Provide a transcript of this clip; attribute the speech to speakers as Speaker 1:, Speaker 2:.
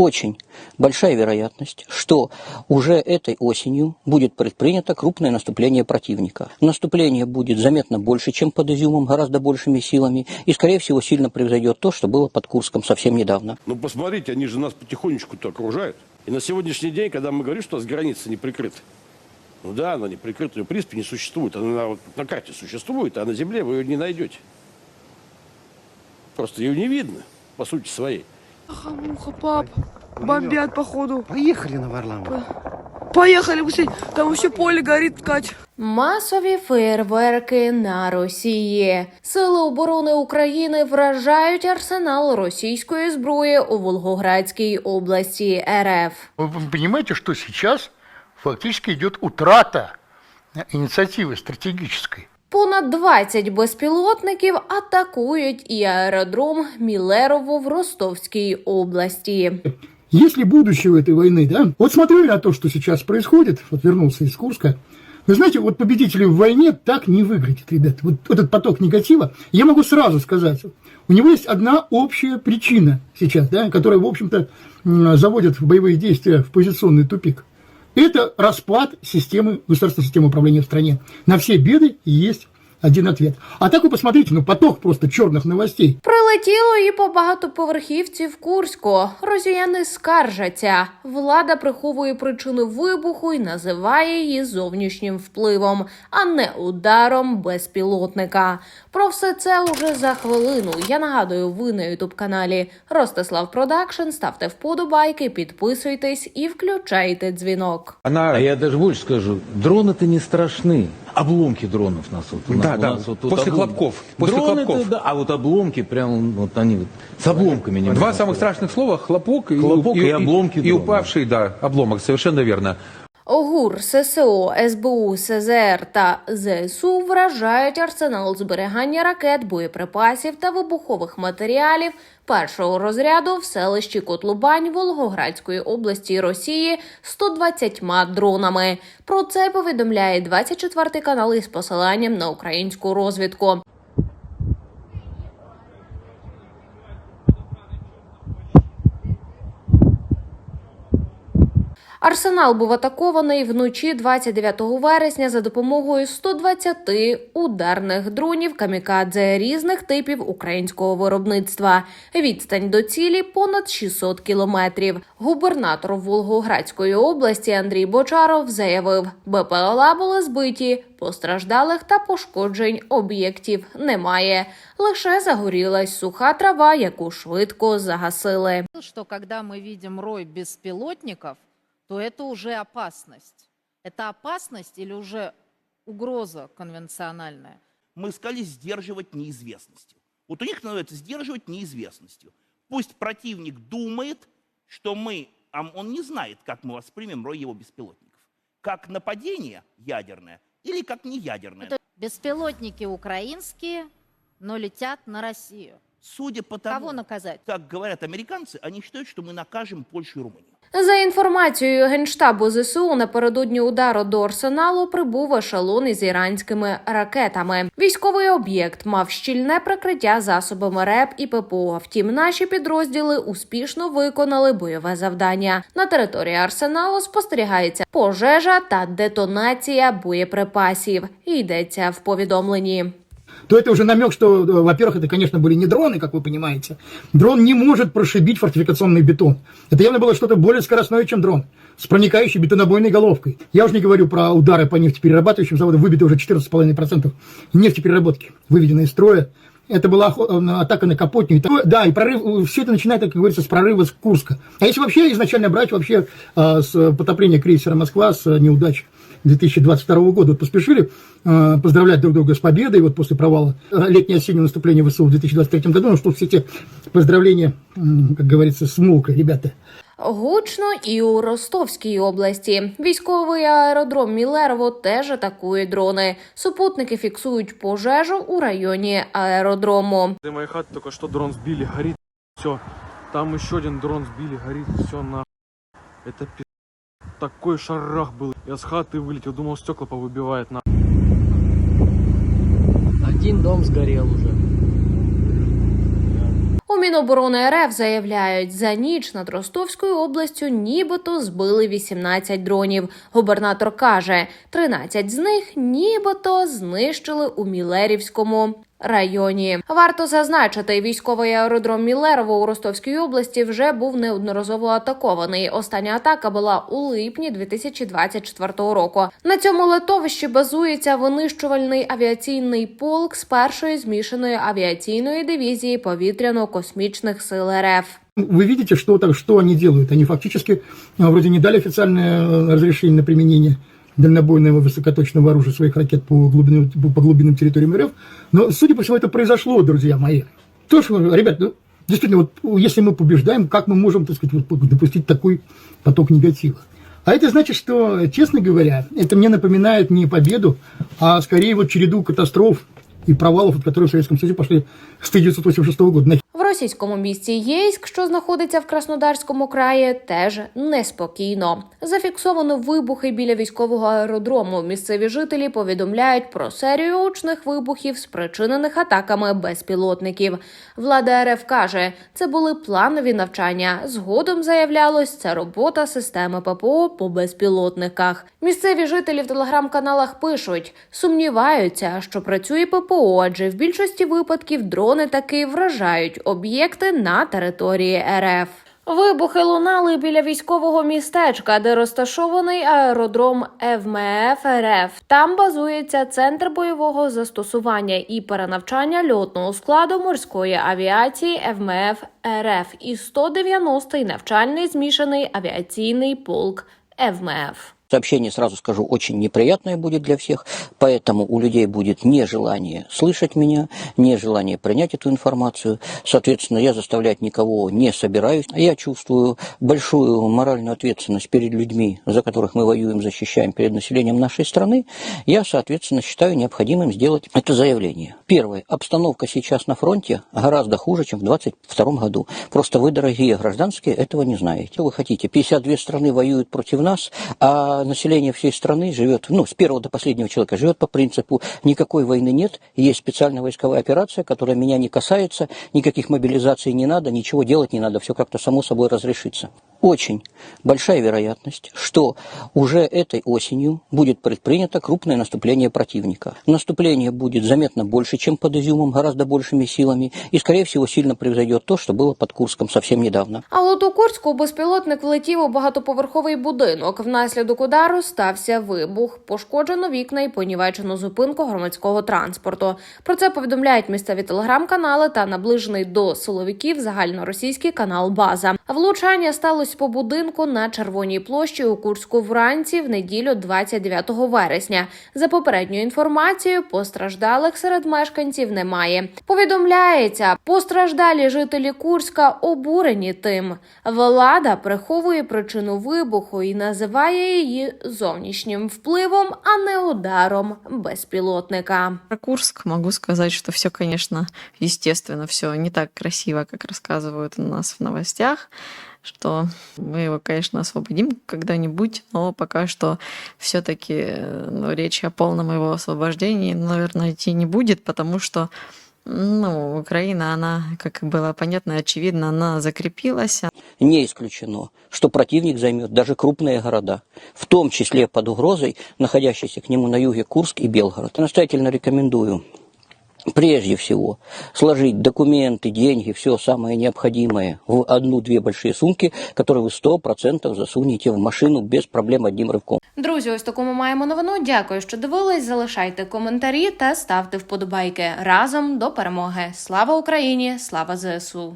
Speaker 1: очень большая вероятность, что уже этой осенью будет предпринято крупное наступление противника. Наступление будет заметно больше, чем под Изюмом, гораздо большими силами, и, скорее всего, сильно превзойдет то, что было под Курском совсем недавно.
Speaker 2: Ну, посмотрите, они же нас потихонечку-то окружают. И на сегодняшний день, когда мы говорим, что у нас граница не прикрыта, ну да, она не прикрыта, ее в принципе не существует. Она на, вот на карте существует, а на земле вы ее не найдете. Просто ее не видно, по сути своей.
Speaker 3: Хамуха, пап. Бомбят, походу.
Speaker 4: Поехали на Варламов.
Speaker 3: Поехали, быстрее. Там вообще поле горит, Кать.
Speaker 5: Масові фейерверки на Росії. Сили оборони України вражають арсенал російської зброї у Волгоградській області РФ.
Speaker 6: Вы вы понимаете, что сейчас фактически идет утрата э, инициативы стратегической.
Speaker 5: Понад 20 безпілотників атакують і аеродром Мілерово в Ростовській області.
Speaker 7: Есть ли будущее у этой войны, да? Вот смотрю на то, что сейчас происходит, вот вернулся из Курска, вы знаете, вот победители в войне так не выглядят, ребят. Вот этот поток негатива, я могу сразу сказать, у него есть одна общая причина сейчас, да, которая, в общем-то, м, заводит боевые действия в позиционный тупик. Это распад системы, государственной системы управления в стране. На все беды есть один ответ. А так вы посмотрите, ну поток просто черных новостей.
Speaker 5: Прилетіло і по багатоповерхівці в Курську. Росіяни скаржаться. Влада приховує причини вибуху і називає її зовнішнім впливом, а не ударом безпілотника. Про все це уже за хвилину. Я нагадую, ви на ютуб каналі Ростислав Продакшн. Ставте вподобайки, підписуйтесь і включайте дзвінок.
Speaker 8: Она...
Speaker 9: А я даже больше скажу, дроны-то не страшны. Обломки дронов нас вот.
Speaker 8: Да,
Speaker 9: у
Speaker 8: да,
Speaker 9: нас вот
Speaker 8: после
Speaker 9: облом-
Speaker 8: хлопков, после
Speaker 9: Дроны-то
Speaker 8: хлопков.
Speaker 9: да, а вот обломки прям вот они вот с обломками
Speaker 8: Два самых страшных слова – хлопок, и-
Speaker 9: Хлопок
Speaker 8: и,
Speaker 9: и обломки
Speaker 8: И,
Speaker 9: дрона.
Speaker 8: упавший, да, обломок, совершенно верно.
Speaker 5: ГУР, ССО, СБУ, СЗР та ЗСУ вражають арсенал зберігання ракет, боєприпасів та вибухових матеріалів першого розряду в селищі Котлубань Волгоградської області Росії 120 дронами. Про це повідомляє 24 канал із посиланням на українську розвідку. Арсенал був атакований вночі 29 вересня за допомогою 120 ударних дронів камікадзе різних типів українського виробництва. Відстань до цілі понад 600 кілометрів. Губернатор Волгоградської області Андрій Бочаров заявив, БПЛА були збиті, постраждалих та пошкоджень об'єктів немає. Лише загорілась суха трава, яку швидко загасили.
Speaker 10: что когда мы видим рой беспилотников, то это уже опасность. Это опасность или уже угроза конвенциональная?
Speaker 4: Мы искали сдерживать неизвестностью. Вот у них называется сдерживать неизвестностью. Пусть противник думает, что мы, а он не знает, как мы воспримем рой его беспилотников. Как нападение ядерное или как не ядерное.
Speaker 10: Это беспилотники украинские, но летят на Россию.
Speaker 4: Судя по тому,
Speaker 10: Кого наказать?
Speaker 4: как говорят американцы, они считают, что мы накажем Польшу и Румынию.
Speaker 5: За інформацією генштабу ЗСУ, напередодні удару до арсеналу прибув ешелон із іранськими ракетами. Військовий об'єкт мав щільне прикриття засобами РЕП і ППО. Втім, наші підрозділи успішно виконали бойове завдання. На території арсеналу спостерігається пожежа та детонація боєприпасів. Йдеться в повідомленні.
Speaker 7: То это уже намек, что, э, во-первых, это, конечно, были не дроны, как вы понимаете. Дрон не может прошибить фортификационный бетон. Это явно было что-то более скоростное, чем дрон, с проникающей бетонобойной головкой. Я уже не говорю про удары по нефтеперерабатывающим заводам, выбито уже 14,5% нефтепереработки, выведенной из строя. Это была э, атака на Капотню. Да, и прорыв, все это начинает, как говорится, с прорыва с Курска. А если вообще изначально брать вообще э, с потопления крейсера «Москва» с э, неудач 2022 года, вот поспешили э, поздравлять друг друга с победой, вот после провала э, летнее-осеннее наступления ВСУ в 2023 году, ну что все эти поздравления, м, как говорится, смолкли, ребята.
Speaker 5: Гучно і у Ростовській області. Військовий аеродром Мілерово теж атакує дрони. Супутники фіксують пожежу у районі аеродрому.
Speaker 11: Возле моей хаты только что дрон сбили, горит все. Там еще один дрон сбили, горит все на. Это пи... Такой шарах был. Я с хаты вылетел, думал стекла повыбивает на.
Speaker 1: Один дом сгорел уже.
Speaker 5: У Міноборони РФ заявляють, за ніч над Ростовською областю нібито збили 18 дронів. Губернатор каже, 13 з них нібито знищили у Мілерівському. Районі варто зазначити, військовий аеродром Мілерово у Ростовській області вже був неодноразово атакований. Остання атака була у липні 2024 року. На цьому литовищі базується винищувальний авіаційний полк з першої змішаної авіаційної дивізії повітряно-космічних сил РФ.
Speaker 7: Вы видите, что, так, что они делают? Они фактически вроде не дали официальное разрешение на применение дальнобойного высокоточного оружия своих ракет по глубинным, по глубинным территориям РФ. Но, судя по всему, это произошло, друзья мои. То, что, ребят, ну, действительно, вот если мы побеждаем, как мы можем, так сказать, вот, допустить такой поток негатива? А это значит, что, честно говоря, это мне напоминает не победу, а скорее вот череду катастроф и провалов, от которых в Советском Союзе пошли с 1986 года.
Speaker 5: Російському місті Єйськ, що знаходиться в Краснодарському краї, теж неспокійно. Зафіксовано вибухи біля військового аеродрому. Місцеві жителі повідомляють про серію учних вибухів, спричинених атаками безпілотників. Влада РФ каже, це були планові навчання. Згодом заявлялось, це робота системи ППО по безпілотниках. Місцеві жителі в телеграм-каналах пишуть, сумніваються, що працює ППО, адже в більшості випадків дрони таки вражають об'єкти на території РФ. Вибухи лунали біля військового містечка, де розташований аеродром ФМФ РФ. Там базується центр бойового застосування і перенавчання льотного складу морської авіації ФМФ РФ і 190-й навчальний змішаний авіаційний полк ФМФ.
Speaker 1: Сообщение, сразу скажу, очень неприятное будет для всех, поэтому у людей будет нежелание слышать меня, нежелание принять эту информацию. Соответственно, я заставлять никого не собираюсь. Я чувствую большую моральную ответственность перед людьми, за которых мы воюем, защищаем, перед населением нашей страны. Я, соответственно, считаю необходимым сделать это заявление. Первое. Обстановка сейчас на фронте гораздо хуже, чем в 2022 году. Просто вы, дорогие гражданские, этого не знаете. Вы хотите? 52 страны воюют против нас, а население всей страны живет, ну, с первого до последнего человека, живет по принципу никакой войны нет, есть специальная войсковая операция, которая меня не касается, никаких мобилизаций не надо, ничего делать не надо, все как-то само собой разрешится. Очень большая вероятность, что уже этой осенью будет предпринято крупное наступление противника. Наступление будет заметно больше, чем под Изюмом, гораздо большими силами, и, скорее всего, сильно превзойдет то, что было под Курском совсем недавно.
Speaker 5: А от у Курську безпілотник влетів у багатоповерховий будинок. Внаслідок удару стався вибух. Пошкоджено вікна і понівечено зупинку громадського транспорту. Про це повідомляють місцеві телеграм-канали та наближений до силовиків загальноросійський канал База. Влучання сталося по будинку на Червоній площі у Курську вранці в неділю 29 вересня. За попередньою інформацією, постраждалих серед мешканців немає. Повідомляється, постраждалі жителі Курська обурені тим. Влада приховує причину вибуху і називає її зовнішнім впливом, а не ударом безпілотника.
Speaker 12: Про Курск могу сказать, что все, конечно, естественно, все не так красиво, как рассказывают у нас в новостях, что мы его, конечно, освободим когда-нибудь, но пока что все-таки ну, речи о полном его освобождении, наверное, идти не будет, потому что ну, Украина, она, как было понятно и очевидно, она закрепилась,
Speaker 1: Не исключено, что противник займет даже крупные города, в том числе под угрозой находящиеся к нему на юге Курск и Белгород. Настоятельно рекомендую прежде всего сложить документы, деньги, все самое необходимое в одну-две большие сумки, которые вы сто процентов засунете в машину без проблем одним рывком.
Speaker 5: Друзі, ось таку ми маємо новину. Дякую, що дивились. Залишайте коментарі та ставте вподобайки разом до перемоги. Слава Україні! Слава ЗСУ!